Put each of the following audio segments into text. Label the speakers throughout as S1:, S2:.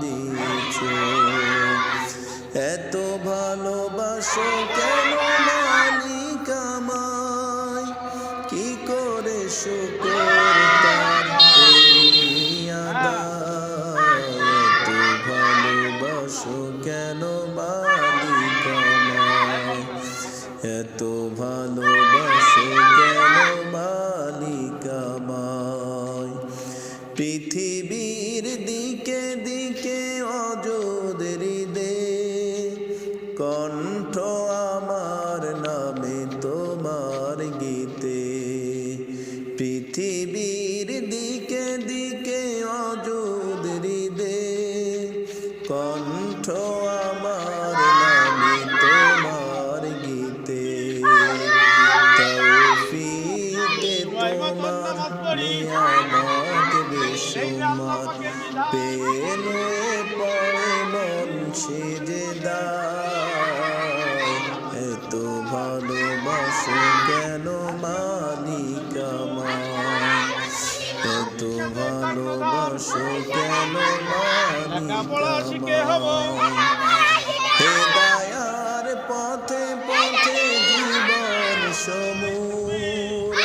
S1: দিয়েছ। এত ভালোবাসো কেন মানি কামাই কি করে শুকর তার এত ভালোবাসো কেন মানি কামাই এত ভালোবাসো কেন মানি কামাই পৃথিবীর দিকে দি কণ্ঠ আমার নামে তোমার গীতে। পৃথিবীর দিকে দিকে অযোদের দে কণ্ঠ আমার নামে তোমার গীতে। তৌফিকে তোমার নিয়ামত বেশুমার। পেলে পরে মন সেজে এত ভালোবাসো কেন মালিক আমায় এত ভালোবাসো কেন মালিক হেদায়ার পথে পথে জীবন সমূর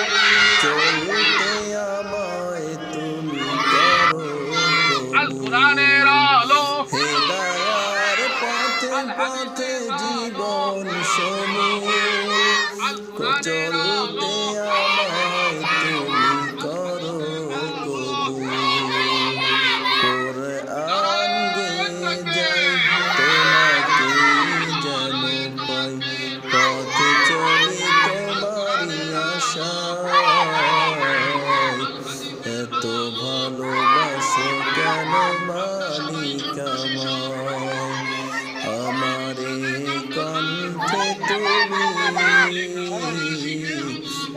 S1: চলতে আমায় তুমি করো হেদায়ার পথে পথে জীবন সময়
S2: আমারে
S1: কণ্ঠে তুমি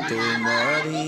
S1: তোমারই